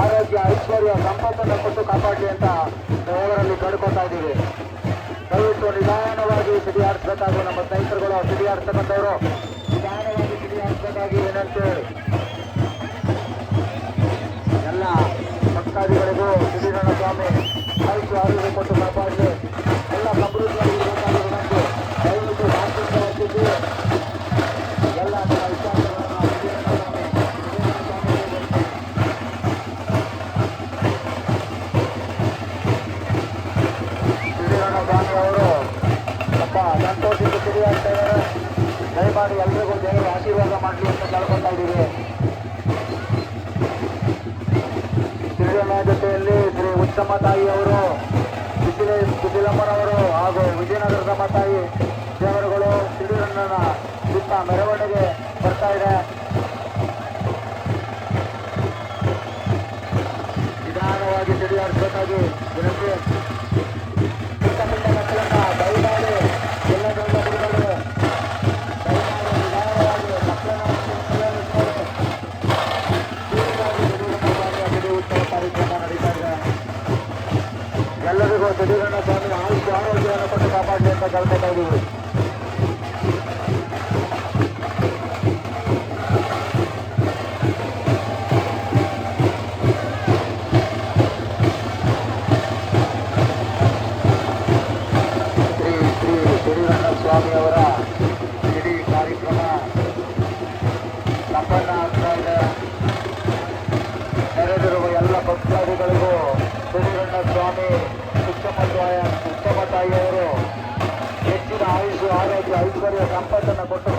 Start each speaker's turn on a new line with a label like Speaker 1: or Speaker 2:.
Speaker 1: ಆರೋಗ್ಯ, ಐಶ್ವರ್ಯ, ಸಂಪತ್ತನ್ನು ಕೊಟ್ಟು ಕಾಪಾಡಲಿ ಅಂತ ದೇವರಲ್ಲಿ ಕಡ್ಕೊತಾ ಇದ್ದೀವಿ. ದಯವಿಟ್ಟು ನಿಧಾನವಾಗಿ ಸಿಡಿಯಾಡಿಸಬೇಕಾಗು ನಮ್ಮ ಸ್ನೇಹಿತರುಗಳು ಸಿಡಿಯಾಡಿಸತಕ್ಕಂಥವ್ರು ನಿಧಾನವಾಗಿ ಸಿಡಿಯಾಡಿಸಬೇಕಾಗಿ ಏನಂತ? ಹೇಳಿ ಎಲ್ಲ ಭಕ್ತಾದಿಗಳಿಗೂ ಸಿಡಿರಣ ಸ್ವಾಮಿ ಆಯುಷ್ಯ ಆರೋಗ್ಯ ಕೊಟ್ಟು ಕಾಪಾಡಲಿ. ಎಲ್ಲ ಸಮೃದ್ಧ ದಯಮಾಡಿ ಎಲ್ರಿಗೂ ದೇವರು ಆಶೀರ್ವಾದ ಮಾಡಲಿ ಅಂತ ಕೇಳ್ಕೊತಾ ಇದ್ದೀವಿ. ಸಿರಿಯಮ್ಮ ಜೊತೆಯಲ್ಲಿ ಶ್ರೀ ಉತ್ತಮ ತಾಯಿಯವರು ಬಿಸಿಲೆ ಬಿಸಿಲಮ್ಮನವರು ಹಾಗೂ ವಿಜಯನಗರದ ಮತಾಯಿ ದೇವರುಗಳು ಸಿರಿಯಣ್ಣನ ಸುತ್ತ ಮೆರವಣಿಗೆ ಬರ್ತಾ ಇದೆ. ನಿಧಾನವಾಗಿ ಸಿಡಿಯಾಡಿಸಬೇಕಾಗಿ ವಿನಂತಿ. ಎಲ್ಲರಿಗೂ ಸಿಡಿರಣ್ಣ ಸ್ವಾಮಿ ಆಯುಷ್ಯ ಆರೋಗ್ಯವನ್ನು ಕೊಟ್ಟು ಕಾಪಾಡಲಿ ಅಂತ ಕೇಳ್ಕೊತಾ ಇದ್ದೀವಿ ಶ್ರೀ ಶ್ರೀ ಸಿಡಿರಣ್ಣ ಸ್ವಾಮಿ ತಾಯ ಉತ್ತಮ ತಾಯಿಯವರು ಹೆಚ್ಚಿನ ಆಯುಷು ಆರೋಗ್ಯ ಐಶ್ವರ್ಯ ಸಂಪತ್ತನ್ನು ಕೊಟ್ಟು ಕಾಪಾಡಿ